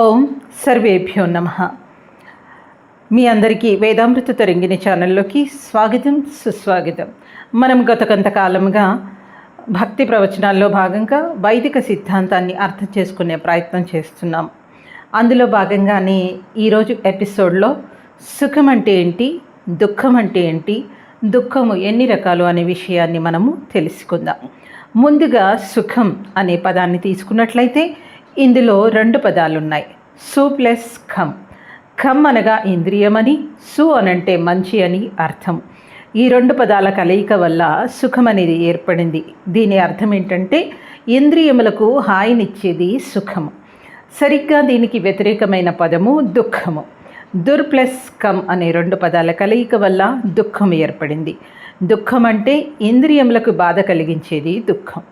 ఓం సర్వేభ్యో నమ. మీ అందరికీ వేదామృత తరంగిణి ఛానల్లోకి స్వాగతం సుస్వాగతం. మనం గత కొంతకాలంగా భక్తి ప్రవచనాల్లో భాగంగా వైదిక సిద్ధాంతాన్ని అర్థం చేసుకునే ప్రయత్నం చేస్తున్నాం. అందులో భాగంగానే ఈరోజు ఎపిసోడ్లో సుఖం అంటే ఏంటి దుఃఖం అంటే ఏంటి దుఃఖము ఎన్ని రకాలు అనే విషయాన్ని మనము తెలుసుకుందాం. ముందుగా సుఖం అనే పదాన్ని తీసుకున్నట్లయితే ఇందులో రెండు పదాలు ఉన్నాయి సు ప్లస్ ఖమ్ ఖమ్ అనగా ఇంద్రియమని సు అనంటే మంచి అని అర్థం. ఈ రెండు పదాల కలయిక వల్ల సుఖం అనేది ఏర్పడింది. దీని అర్థం ఏంటంటే ఇంద్రియములకు హాయినిచ్చేది సుఖము. సరిగ్గా దీనికి వ్యతిరేకమైన పదము దుఃఖము. దుర్ ప్లస్ కమ్ అనే రెండు పదాల కలయిక వల్ల దుఃఖం ఏర్పడింది. దుఃఖం అంటే ఇంద్రియములకు బాధ కలిగించేది దుఃఖం.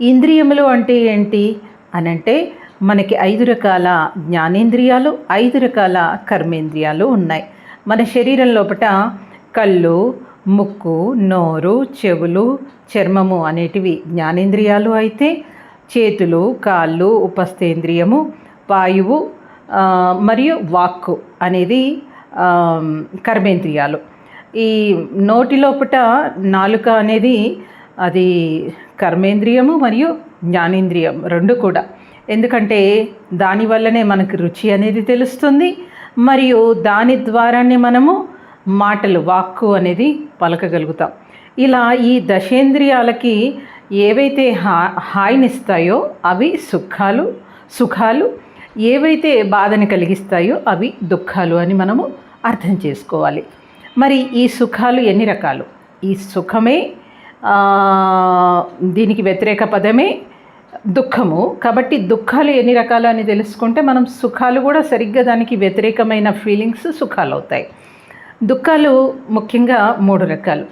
ఇంద్రియములు అంటే ఏంటి? అనంటే మనకి ఐదు రకాల జ్ఞానేంద్రియాలు ఐదు రకాల కర్మేంద్రియాలు ఉన్నాయి. మన శరీరం లోపట కళ్ళు ముక్కు నోరు చెవులు చర్మము అనేటివి జ్ఞానేంద్రియాలు అయితే చేతులు కాళ్ళు ఉపస్థేంద్రియము వాయువు మరియు వాక్కు అనేది కర్మేంద్రియాలు. ఈ నోటి లోపట నాలుక అనేది అది కర్మేంద్రియము మరియు జ్ఞానేంద్రియం రెండు కూడా. ఎందుకంటే దానివల్లనే మనకు రుచి అనేది తెలుస్తుంది మరియు దాని ద్వారానే మనము మాటలు వాక్కు అనేది పలకగలుగుతాం. ఇలా ఈ దశేంద్రియాలకి ఏవైతే హా హాయినిస్తాయో అవి సుఖాలు సుఖాలు ఏవైతే బాధని కలిగిస్తాయో అవి దుఃఖాలు అని మనము అర్థం చేసుకోవాలి. మరి ఈ సుఖాలు ఎన్ని రకాలు? ఈ సుఖమే దీనికి వ్యతిరేక పదమే దుఃఖము. కాబట్టి దుఃఖాలు ఎన్ని రకాలు అని తెలుసుకుంటే మనం సుఖాలు కూడా సరిగ్గా దానికి వ్యతిరేకమైన ఫీలింగ్స్ సుఖాలు అవుతాయి. దుఃఖాలు ముఖ్యంగా మూడు రకాలు.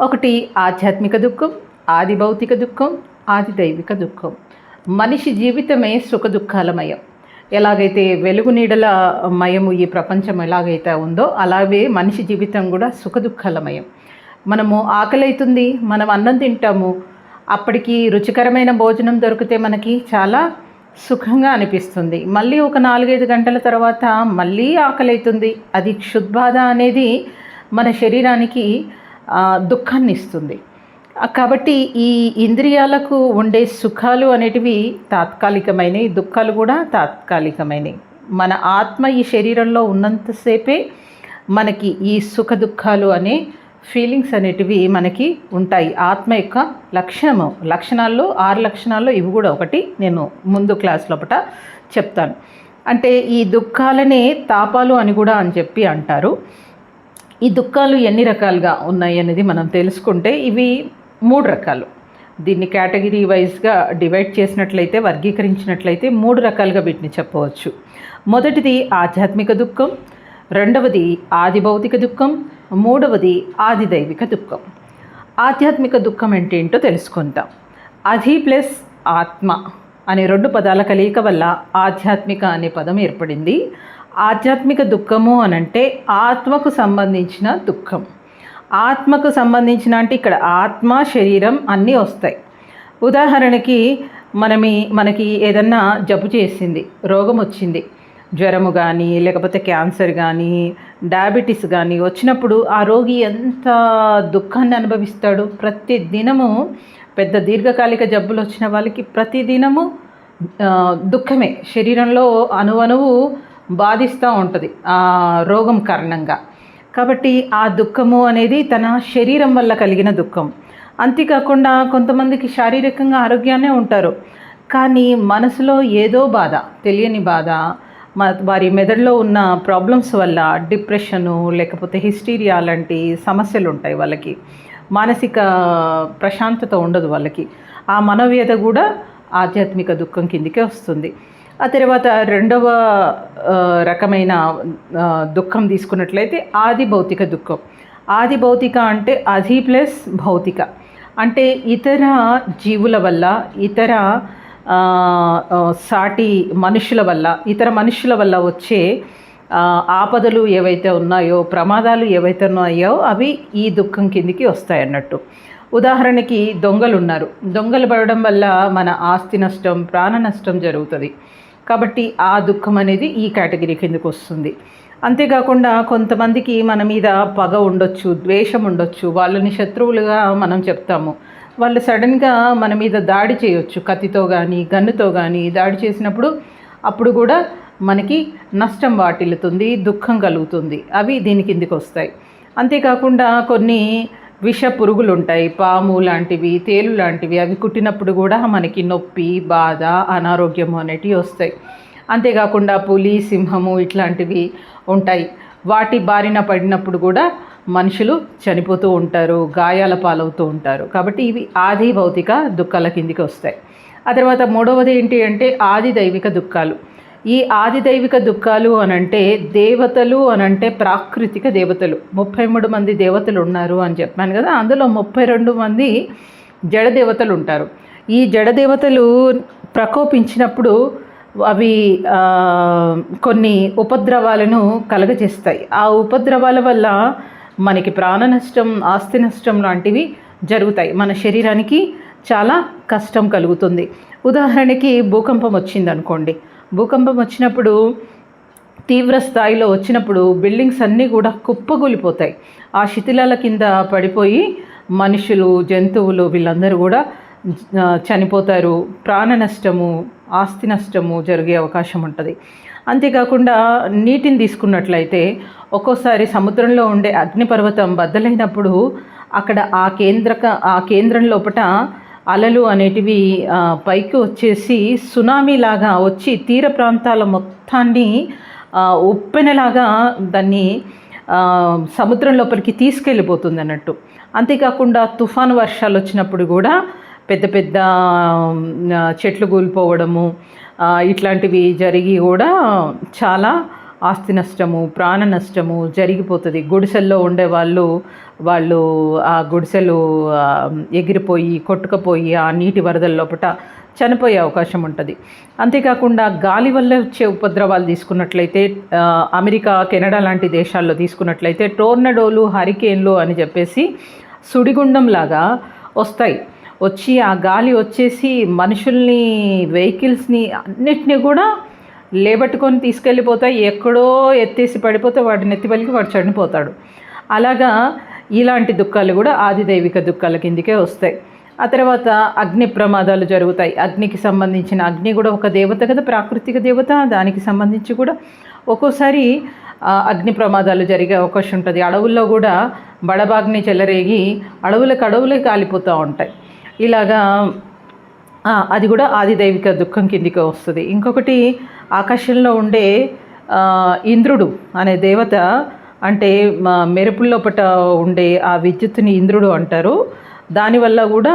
ఒకటి ఆధ్యాత్మిక దుఃఖం ఆది భౌతిక దుఃఖం ఆది దైవిక దుఃఖం. మనిషి జీవితమే సుఖ దుఃఖాలమయం ఎలాగైతే వెలుగు నీడల మయము ఈ ప్రపంచం ఎలాగైతే ఉందో అలాగే మనిషి జీవితం కూడా సుఖ దుఃఖాలమయం మనము ఆకలి అవుతుంది మనం అన్నం తింటాము అప్పటికి రుచికరమైన భోజనం దొరికితే మనకి చాలా సుఖంగా అనిపిస్తుంది. మళ్ళీ ఒక నాలుగైదు గంటల తర్వాత మళ్ళీ ఆకలి అవుతుంది అది క్షుద్బాధ అనేది మన శరీరానికి దుఃఖాన్ని ఇస్తుంది కాబట్టి ఈ ఇంద్రియాలకు ఉండే సుఖాలు అనేటివి తాత్కాలికమైనవి దుఃఖాలు కూడా తాత్కాలికమైనవి మన ఆత్మ ఈ శరీరంలో ఉన్నంతసేపే మనకి ఈ సుఖ దుఃఖాలు అనే ఫీలింగ్స్ అనేటివి మనకి ఉంటాయి. ఆత్మ యొక్క లక్షణము లక్షణాల్లో ఆరు లక్షణాల్లో ఇవి కూడా ఒకటి నేను ముందు క్లాస్ లోపట చెప్తాను. అంటే ఈ దుఃఖాలనే తాపాలు అని కూడా అని చెప్పి అంటారు. ఈ దుఃఖాలు ఎన్ని రకాలుగా ఉన్నాయి అనేది మనం తెలుసుకుంటే ఇవి మూడు రకాలు. దీన్ని కేటగిరీ వైజ్గా డివైడ్ చేసినట్లయితే వర్గీకరించినట్లయితే మూడు రకాలుగా వీటిని చెప్పవచ్చు. మొదటిది ఆధ్యాత్మిక దుఃఖం రెండవది ఆది భౌతిక దుఃఖం మూడవది ఆది దైవిక దుఃఖం. ఆధ్యాత్మిక దుఃఖం అంటే ఏంటో తెలుసుకుందాం. అధి ప్లస్ ఆత్మ అనే రెండు పదాల కలయిక వల్ల ఆధ్యాత్మిక అనే పదం ఏర్పడింది. ఆధ్యాత్మిక దుఃఖము అనంటే ఆత్మకు సంబంధించిన దుఃఖం. ఆత్మకు సంబంధించిన అంటే ఇక్కడ ఆత్మ శరీరం అన్నీ వస్తాయి. ఉదాహరణకి మనమి మనకి ఏదన్నా జబ్బు చేసింది రోగం వచ్చింది జ్వరము కానీ లేకపోతే క్యాన్సర్ కానీ డయాబెటీస్ కానీ వచ్చినప్పుడు ఆ రోగి ఎంత దుఃఖాన్ని అనుభవిస్తాడు? ప్రతి దినము పెద్ద దీర్ఘకాలిక జబ్బులు వచ్చిన వాళ్ళకి ప్రతి దినము దుఃఖమే. శరీరంలో అణువణువు బాధిస్తూ ఉంటుంది ఆ రోగం కారణంగా. కాబట్టి ఆ దుఃఖము అనేది తన శరీరం వల్ల కలిగిన దుఃఖం. అంతేకాకుండా కొంతమందికి శారీరకంగా ఆరోగ్యాన్నే ఉంటారు. కానీ మనసులో ఏదో బాధ తెలియని బాధ వారి మెదడులో ఉన్న ప్రాబ్లమ్స్ వల్ల డిప్రెషను లేకపోతే హిస్టీరియా లాంటి సమస్యలు ఉంటాయి వాళ్ళకి. మానసిక ప్రశాంతత ఉండదు వాళ్ళకి. ఆ మనోవ్యత కూడా ఆధ్యాత్మిక దుఃఖం కిందికే వస్తుంది. ఆ తర్వాత రెండవ రకమైన దుఃఖం తీసుకున్నట్లయితే ఆది భౌతిక దుఃఖం. ఆది భౌతిక అంటే అధి ప్లస్ భౌతిక. అంటే ఇతర జీవుల వల్ల ఇతర సాటి మనుషుల వల్ల ఇతర మనుషుల వల్ల వచ్చే ఆపదలు ఏవైతే ఉన్నాయో ప్రమాదాలు ఏవైతే ఉన్నాయో అవి ఈ దుఃఖం కిందికి వస్తాయి అన్నట్టు. ఉదాహరణకి దొంగలు ఉన్నారు. దొంగలు పడడం వల్ల మన ఆస్తి నష్టం ప్రాణ నష్టం జరుగుతుంది. కాబట్టి ఆ దుఃఖం అనేది ఈ కేటగిరీ కిందకు వస్తుంది. అంతేకాకుండా కొంతమందికి మన మీద పగ ఉండొచ్చు ద్వేషం ఉండొచ్చు. వాళ్ళని శత్రువులుగా మనం చెప్తాము. వాళ్ళు సడన్గా మన మీద దాడి చేయొచ్చు కత్తితో కానీ గన్నుతో కానీ దాడి చేసినప్పుడు అప్పుడు కూడా మనకి నష్టం వాటిల్లుతుంది దుఃఖం కలుగుతుంది. అవి దీని కిందికి వస్తాయి. అంతేకాకుండా కొన్ని విష పురుగులు ఉంటాయి పాము లాంటివి తేలు లాంటివి అవి కుట్టినప్పుడు కూడా మనకి నొప్పి బాధ అనారోగ్యము అనేటివి వస్తాయి. అంతేకాకుండా పులి సింహము ఇట్లాంటివి ఉంటాయి. వాటి బారిన పడినప్పుడు కూడా మనుషులు చనిపోతూ ఉంటారు గాయాల పాలవుతూ ఉంటారు. కాబట్టి ఇవి ఆది భౌతిక దుఃఖాల కిందికి వస్తాయి. ఆ తర్వాత మూడవది ఏంటి అంటే ఆది దైవిక దుఃఖాలు. ఈ ఆది దైవిక దుఃఖాలు అనంటే దేవతలు అనంటే ప్రాకృతిక దేవతలు. ముప్పై మూడు మంది దేవతలు ఉన్నారు అని చెప్పాను కదా అందులో ముప్పై రెండు మంది జడ దేవతలు ఉంటారు. ఈ జడ దేవతలు ప్రకోపించినప్పుడు అవి కొన్ని ఉపద్రవాలను కలగజేస్తాయి. ఆ ఉపద్రవాల వల్ల మనకి ప్రాణ నష్టం ఆస్తి నష్టం లాంటివి జరుగుతాయి. మన శరీరానికి చాలా కష్టం కలుగుతుంది. ఉదాహరణకి భూకంపం వచ్చిందనుకోండి. భూకంపం వచ్చినప్పుడు తీవ్ర స్థాయిలో వచ్చినప్పుడు బిల్డింగ్స్ అన్నీ కూడా కుప్పగూలిపోతాయి ఆ శిథిలాల కింద పడిపోయి మనుషులు జంతువులు వీళ్ళందరూ కూడా చనిపోతారు. ప్రాణ నష్టము ఆస్తి నష్టము జరిగే అవకాశం ఉంటుంది. అంతేకాకుండా నీటిని తీసుకున్నట్లయితే ఒక్కోసారి సముద్రంలో ఉండే అగ్నిపర్వతం బద్దలైనప్పుడు అక్కడ ఆ కేంద్రక ఆ కేంద్రం లోపల అలలు అనేటివి పైకి వచ్చేసి సునామీ లాగా వచ్చి తీర ప్రాంతాల మొత్తాన్ని ఉప్పెనలాగా దాన్ని సముద్రం లోపలికి తీసుకెళ్ళిపోతుంది అన్నట్టు అంతేకాకుండా తుఫాను వర్షాలు వచ్చినప్పుడు కూడా పెద్ద పెద్ద చెట్లు కూలిపోవడము ఇట్లాంటివి జరిగి కూడా చాలా ఆస్తి నష్టము ప్రాణ నష్టము జరిగిపోతుంది. గుడిసెల్లో ఉండే వాళ్ళు వాళ్ళు ఆ గుడిసెలు ఎగిరిపోయి కొట్టుకుపోయి ఆ నీటి వరదల లోపల చనిపోయే అవకాశం ఉంటుంది. అంతేకాకుండా గాలి వల్ల వచ్చే ఉపద్రవాలు తీసుకున్నట్లయితే అమెరికా కెనడా లాంటి దేశాల్లో తీసుకున్నట్లయితే టోర్నడోలు హరికేన్లు అని చెప్పేసి సుడిగుండం లాగా వస్తాయి. వచ్చి ఆ గాలి వచ్చేసి మనుషుల్ని వెహికల్స్ని అన్నిటినీ కూడా లేబట్టుకొని తీసుకెళ్ళిపోతాయి ఎక్కడో ఎత్తేసి పడిపోతే వాడిని ఎత్తిపలికి వాడు చనిపోతాడు. అలాగా ఇలాంటి దుఃఖాలు కూడా ఆదిదైవిక దుఃఖాల కిందికే వస్తాయి. ఆ తర్వాత అగ్ని ప్రమాదాలు జరుగుతాయి. అగ్నికి సంబంధించిన అగ్ని కూడా ఒక దేవత కదా ప్రాకృతిక దేవత దానికి సంబంధించి కూడా ఒక్కోసారి అగ్ని ప్రమాదాలు జరిగే అవకాశం ఉంటుంది. అడవుల్లో కూడా బడబాగ్ని చెలరేగి అడవులకు అడవులే కాలిపోతూ ఉంటాయి. ఇలాగా అది కూడా ఆదిదైవిక దుఃఖం కిందికి వస్తుంది. ఇంకొకటి ఆకాశంలో ఉండే ఇంద్రుడు అనే దేవత అంటే మెరుపుల్లోపట ఉండే ఆ విద్యుత్తుని ఇంద్రుడు అంటారు. దానివల్ల కూడా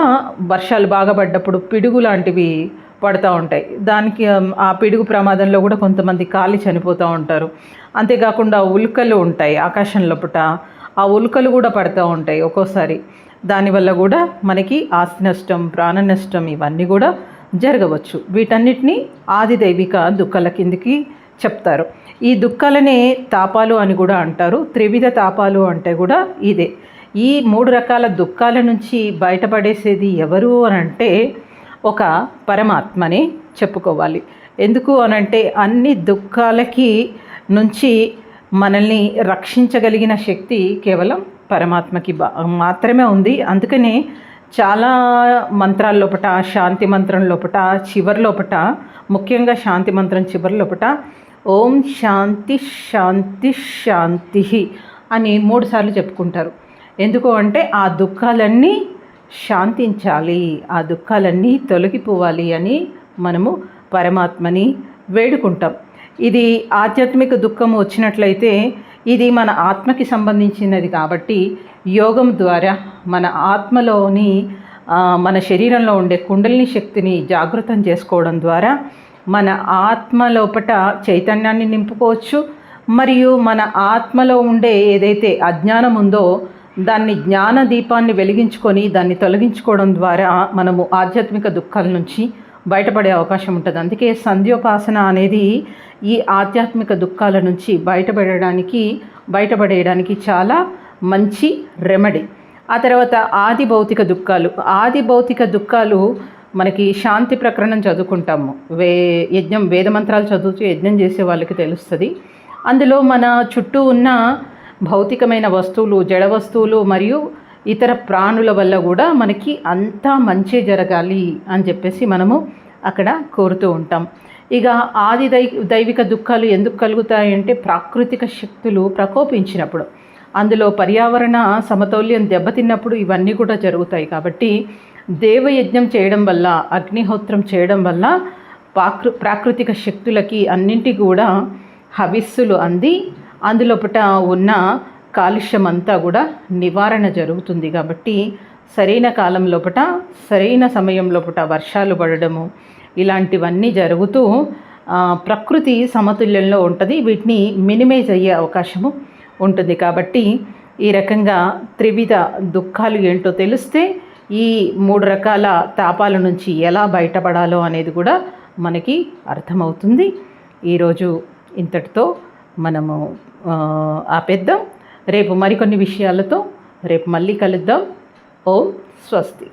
వర్షాలు బాగా పడ్డప్పుడు పిడుగు లాంటివి పడుతూ ఉంటాయి. దానికి ఆ పిడుగు ప్రమాదంలో కూడా కొంతమంది కాలి చనిపోతూ ఉంటారు. అంతేకాకుండా ఉల్కలు ఉంటాయి ఆకాశం లోపట. ఆ ఉల్కలు కూడా పడుతూ ఉంటాయి ఒక్కోసారి. దానివల్ల కూడా మనకి ఆస్తి నష్టం ప్రాణ నష్టం ఇవన్నీ కూడా జరగవచ్చు. వీటన్నిటినీ ఆదిదైవిక దుఃఖాల కిందికి చెప్తారు. ఈ దుఃఖాలనే తాపాలు అని కూడా అంటారు. త్రివిధ తాపాలు అంటే కూడా ఇదే. ఈ మూడు రకాల దుఃఖాల నుంచి బయటపడేసేది ఎవరు అని అంటే ఒక పరమాత్మని చెప్పుకోవాలి. ఎందుకు అనంటే అన్ని దుఃఖాలకి నుంచి మనల్ని రక్షించగలిగిన శక్తి కేవలం పరమాత్మకి మాత్రమే ఉంది. అందుకనే చాలా మంత్రాల లోపట శాంతి మంత్రం లోపట చివరి లోపట ముఖ్యంగా శాంతి మంత్రం చివరి లోపట ఓం శాంతి శాంతి శాంతి అని మూడుసార్లు చెప్పుకుంటారు. ఎందుకు అంటే ఆ దుఃఖాలన్నీ శాంతించాలి ఆ దుఃఖాలన్నీ తొలగిపోవాలి అని మనము పరమాత్మని వేడుకుంటాం. ఇది ఆధ్యాత్మిక దుఃఖం వచ్చినట్లయితే ఇది మన ఆత్మకి సంబంధించినది కాబట్టి యోగం ద్వారా మన ఆత్మలోని మన శరీరంలో ఉండే కుండలిని శక్తిని జాగృతం చేసుకోవడం ద్వారా మన ఆత్మ లోపట చైతన్యాన్ని నింపుకోవచ్చు. మరియు మన ఆత్మలో ఉండే ఏదైతే అజ్ఞానం ఉందో దాన్ని జ్ఞాన దీపాన్ని వెలిగించుకొని దాన్ని తొలగించుకోవడం ద్వారా మనము ఆధ్యాత్మిక దుఃఖాల నుంచి బయటపడే అవకాశం ఉంటుంది. అందుకే సంధ్యోపాసన అనేది ఈ ఆధ్యాత్మిక దుఃఖాల నుంచి బయటపడడానికి బయటపడేయడానికి చాలా మంచి రెమెడీ ఆ తర్వాత ఆది భౌతిక దుఃఖాలు. ఆది భౌతిక దుఃఖాలు మనకి శాంతి ప్రకరణం చదువుకుంటాము. వే యజ్ఞం వేదమంత్రాలు చదువుతూ యజ్ఞం చేసే వాళ్ళకి తెలుస్తుంది. అందులో మన చుట్టూ ఉన్న భౌతికమైన వస్తువులు జడ వస్తువులు మరియు ఇతర ప్రాణుల వల్ల కూడా మనకి అంతా మంచి జరగాలి అని చెప్పేసి మనము అక్కడ కోరుతూ ఉంటాం. ఇక ఆది దై దైవిక దుఃఖాలు ఎందుకు కలుగుతాయంటే ప్రాకృతిక శక్తులు ప్రకోపించినప్పుడు. అందులో పర్యావరణ సమతౌల్యం దెబ్బతిన్నప్పుడు ఇవన్నీ కూడా జరుగుతాయి కాబట్టి దేవయజ్ఞం చేయడం వల్ల అగ్నిహోత్రం చేయడం వల్ల ప్రాకృ ప్రాకృతిక శక్తులకి అన్నింటి కూడా హవిస్సులు అంది. అందులోపట ఉన్న కాలుష్యం అంతా కూడా నివారణ జరుగుతుంది కాబట్టి సరైన కాలం లోపట సరైన సమయం లోపట వర్షాలు పడడము ఇలాంటివన్నీ జరుగుతూ ప్రకృతి సమతుల్యంలో ఉంటుంది. వీటిని మినిమైజ్ అయ్యే అవకాశము ఉంటుంది. కాబట్టి ఈ రకంగా త్రివిధ దుఃఖాలు ఏంటో తెలిస్తే ఈ మూడు రకాల తాపాల నుంచి ఎలా బయటపడాలో అనేది కూడా మనకి అర్థమవుతుంది. ఈరోజు ఇంతటితో మనము ఆపేద్దాం. రేపు మరికొన్ని విషయాలతో రేపు మళ్ళీ కలుద్దాం. ఓం స్వస్తి.